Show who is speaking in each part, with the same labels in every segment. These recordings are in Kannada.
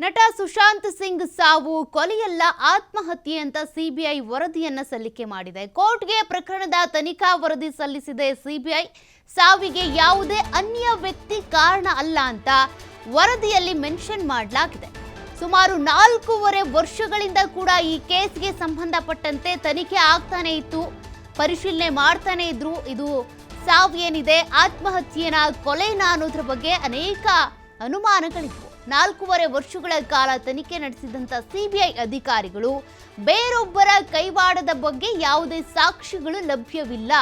Speaker 1: ನಟ ಸುಶಾಂತ್ ಸಿಂಗ್ ಸಾವು ಕೊಲೆಯಲ್ಲ ಆತ್ಮಹತ್ಯೆ ಅಂತ ಸಿಬಿಐ ವರದಿಯನ್ನ ಸಲ್ಲಿಕೆ ಮಾಡಿದೆ. ಕೋರ್ಟ್ಗೆ ಪ್ರಕರಣದ ತನಿಖಾ ವರದಿ ಸಲ್ಲಿಸಿದೆ ಸಿಬಿಐ. ಸಾವಿಗೆ ಯಾವುದೇ ಅನ್ಯ ವ್ಯಕ್ತಿ ಕಾರಣ ಅಲ್ಲ ಅಂತ ವರದಿಯಲ್ಲಿ ಮೆನ್ಷನ್ ಮಾಡಲಾಗಿದೆ. ಸುಮಾರು ನಾಲ್ಕೂವರೆ ವರ್ಷಗಳಿಂದ ಕೂಡ ಈ ಕೇಸ್ಗೆ ಸಂಬಂಧಪಟ್ಟಂತೆ ತನಿಖೆ ಆಗ್ತಾನೆ ಇತ್ತು. ಪರಿಶೀಲನೆ ಮಾಡ್ತಾನೆ ಇದ್ರು. ಇದು ಸಾವು ಏನಿದೆ, ಆತ್ಮಹತ್ಯೆನ ಕೊಲೆನ ಅನ್ನೋದ್ರ ಬಗ್ಗೆ ಅನೇಕ ಅನುಮಾನಗಳಿದ್ವು. ನಾಲ್ಕೂವರೆ ವರ್ಷಗಳ ಕಾಲ ತನಿಖೆ ನಡೆಸಿದಂತ ಸಿಬಿಐ ಅಧಿಕಾರಿಗಳು ಬೇರೊಬ್ಬರ ಕೈವಾಡದ ಬಗ್ಗೆ ಯಾವುದೇ ಸಾಕ್ಷಿಗಳು ಲಭ್ಯವಿಲ್ಲ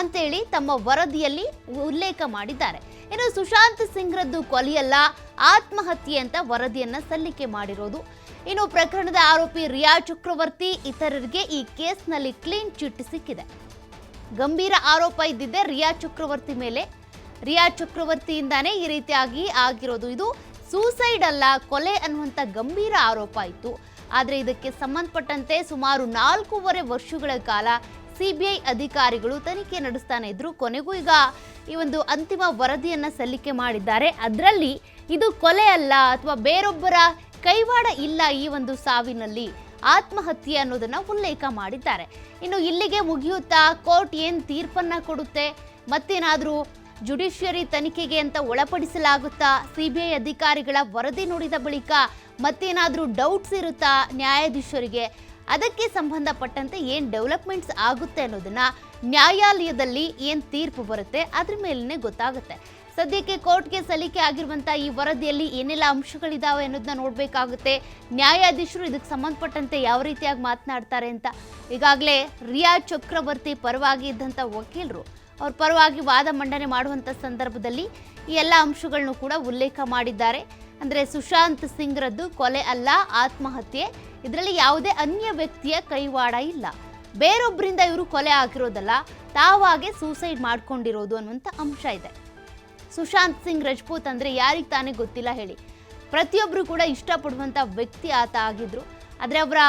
Speaker 1: ಅಂತೇಳಿ ತಮ್ಮ ವರದಿಯಲ್ಲಿ ಉಲ್ಲೇಖ ಮಾಡಿದ್ದಾರೆ. ಇನ್ನು ಸುಶಾಂತ್ ಸಿಂಗ್ರದ್ದು ಕೊಲೆಯಲ್ಲ, ಆತ್ಮಹತ್ಯೆ ಅಂತ ವರದಿಯನ್ನ ಸಲ್ಲಿಕೆ ಮಾಡಿರೋದು. ಇನ್ನು ಪ್ರಕರಣದ ಆರೋಪಿ ರಿಯಾ ಚಕ್ರವರ್ತಿ ಇತರರಿಗೆ ಈ ಕೇಸ್ನಲ್ಲಿ ಕ್ಲೀನ್ ಚಿಟ್ ಸಿಕ್ಕಿದೆ. ಗಂಭೀರ ಆರೋಪ ಇದ್ದಿದ್ದೆ ರಿಯಾ ಚಕ್ರವರ್ತಿ ಮೇಲೆ. ರಿಯಾ ಚಕ್ರವರ್ತಿಯಿಂದಾನೇ ಈ ರೀತಿಯಾಗಿ ಆಗಿರೋದು ಇದು. ಸೂಸೈಡ್ ಅಲ್ಲ, ಕೊಲೆ ಅನ್ನುವಂಥ ಗಂಭೀರ ಆರೋಪ ಇತ್ತು. ಆದರೆ ಇದಕ್ಕೆ ಸಂಬಂಧಪಟ್ಟಂತೆ ಸುಮಾರು ನಾಲ್ಕೂವರೆ ವರ್ಷಗಳ ಕಾಲ ಸಿಬಿಐ ಅಧಿಕಾರಿಗಳು ತನಿಖೆ ನಡೆಸ್ತಾನೆ ಇದ್ರು. ಕೊನೆಗೂ ಈಗ ಈ ಒಂದು ಅಂತಿಮ ವರದಿಯನ್ನು ಸಲ್ಲಿಕೆ ಮಾಡಿದ್ದಾರೆ. ಅದರಲ್ಲಿ ಇದು ಕೊಲೆ ಅಲ್ಲ ಅಥವಾ ಬೇರೊಬ್ಬರ ಕೈವಾಡ ಇಲ್ಲ ಈ ಒಂದು ಸಾವಿನಲ್ಲಿ ಆತ್ಮಹತ್ಯೆ ಅನ್ನೋದನ್ನು ಉಲ್ಲೇಖ ಮಾಡಿದ್ದಾರೆ. ಇನ್ನು ಇಲ್ಲಿಗೆ ಮುಗಿಯುತ್ತಾ, ಕೋರ್ಟ್ ಏನು ತೀರ್ಪನ್ನ ಕೊಡುತ್ತೆ? ಮತ್ತೇನಾದ್ರೂ ಜುಡಿಷಿಯರಿ ತನಿಖೆಗೆ ಅಂತ ಒಳಪಡಿಸಲಾಗುತ್ತಾ ಸಿಬಿಐ ಅಧಿಕಾರಿಗಳ ವರದಿ ನೋಡಿದ ಬಳಿಕ ಮತ್ತೇನಾದರೂ ಡೌಟ್ಸ್ ಇರುತ್ತಾ ನ್ಯಾಯಾಧೀಶರಿಗೆ? ಅದಕ್ಕೆ ಸಂಬಂಧಪಟ್ಟಂತೆ ಏನು ಡೆವಲಪ್ಮೆಂಟ್ಸ್ ಆಗುತ್ತೆ ಅನ್ನೋದನ್ನ ನ್ಯಾಯಾಲಯದಲ್ಲಿ ಏನು ತೀರ್ಪು ಬರುತ್ತೆ ಅದ್ರ ಮೇಲೇ ಗೊತ್ತಾಗುತ್ತೆ. ಸದ್ಯಕ್ಕೆ ಕೋರ್ಟ್ಗೆ ಸಲ್ಲಿಕೆ ಆಗಿರುವಂಥ ಈ ವರದಿಯಲ್ಲಿ ಏನೆಲ್ಲ ಅಂಶಗಳಿದಾವೆ ಅನ್ನೋದನ್ನ ನೋಡಬೇಕಾಗುತ್ತೆ. ನ್ಯಾಯಾಧೀಶರು ಇದಕ್ಕೆ ಸಂಬಂಧಪಟ್ಟಂತೆ ಯಾವ ರೀತಿಯಾಗಿ ಮಾತನಾಡ್ತಾರೆ ಅಂತ. ಈಗಾಗಲೇ ರಿಯಾ ಚಕ್ರವರ್ತಿ ಪರವಾಗಿ ಇದ್ದಂಥ ವಕೀಲರು ಅವ್ರ ಪರವಾಗಿ ವಾದ ಮಂಡನೆ ಮಾಡುವಂಥ ಸಂದರ್ಭದಲ್ಲಿ ಈ ಎಲ್ಲ ಅಂಶಗಳನ್ನು ಕೂಡ ಉಲ್ಲೇಖ ಮಾಡಿದ್ದಾರೆ. ಅಂದರೆ ಸುಶಾಂತ್ ಸಿಂಗ್ರದ್ದು ಕೊಲೆ ಅಲ್ಲ, ಆತ್ಮಹತ್ಯೆ. ಇದರಲ್ಲಿ ಯಾವುದೇ ಅನ್ಯ ವ್ಯಕ್ತಿಯ ಕೈವಾಡ ಇಲ್ಲ. ಬೇರೊಬ್ಬರಿಂದ ಇವರು ಕೊಲೆ ಆಗಿರೋದಲ್ಲ, ತಾವಾಗೆ ಸೂಸೈಡ್ ಮಾಡ್ಕೊಂಡಿರೋದು ಅನ್ನುವಂಥ ಅಂಶ ಇದೆ. ಸುಶಾಂತ್ ಸಿಂಗ್ ರಜಪೂತ್ ಅಂದರೆ ಯಾರಿಗೆ ತಾನೇ ಗೊತ್ತಿಲ್ಲ ಹೇಳಿ. ಪ್ರತಿಯೊಬ್ಬರು ಕೂಡ ಇಷ್ಟಪಡುವಂಥ ವ್ಯಕ್ತಿ ಆತ ಆಗಿದ್ರು. ಆದರೆ ಅವರ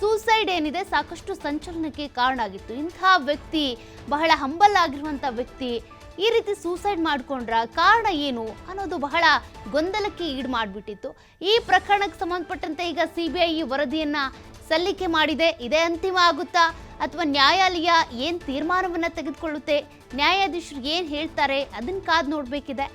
Speaker 1: ಸೂಸೈಡ್ ಏನಿದೆ ಸಾಕಷ್ಟು ಸಂಚಲನಕ್ಕೆ ಕಾರಣ ಆಗಿತ್ತು. ಇಂಥ ವ್ಯಕ್ತಿ, ಬಹಳ ಹಂಬಲ್ ಆಗಿರುವಂಥ ವ್ಯಕ್ತಿ ಈ ರೀತಿ ಸೂಸೈಡ್ ಮಾಡಿಕೊಂಡ್ರ ಕಾರಣ ಏನು ಅನ್ನೋದು ಬಹಳ ಗೊಂದಲಕ್ಕೆ ಈಡು ಮಾಡಿಬಿಟ್ಟಿತ್ತು. ಈ ಪ್ರಕರಣಕ್ಕೆ ಸಂಬಂಧಪಟ್ಟಂತೆ ಈಗ ಸಿ ಬಿ ಐ ವರದಿಯನ್ನ ಸಲ್ಲಿಕೆ ಮಾಡಿದೆ. ಇದೇ ಅಂತಿಮ ಆಗುತ್ತಾ? ಅಥವಾ ನ್ಯಾಯಾಲಯ ಏನು ತೀರ್ಮಾನವನ್ನು ತೆಗೆದುಕೊಳ್ಳುತ್ತೆ? ನ್ಯಾಯಾಧೀಶರು ಏನು ಹೇಳ್ತಾರೆ? ಅದನ್ನು ಕಾದು ನೋಡಬೇಕಿದೆ.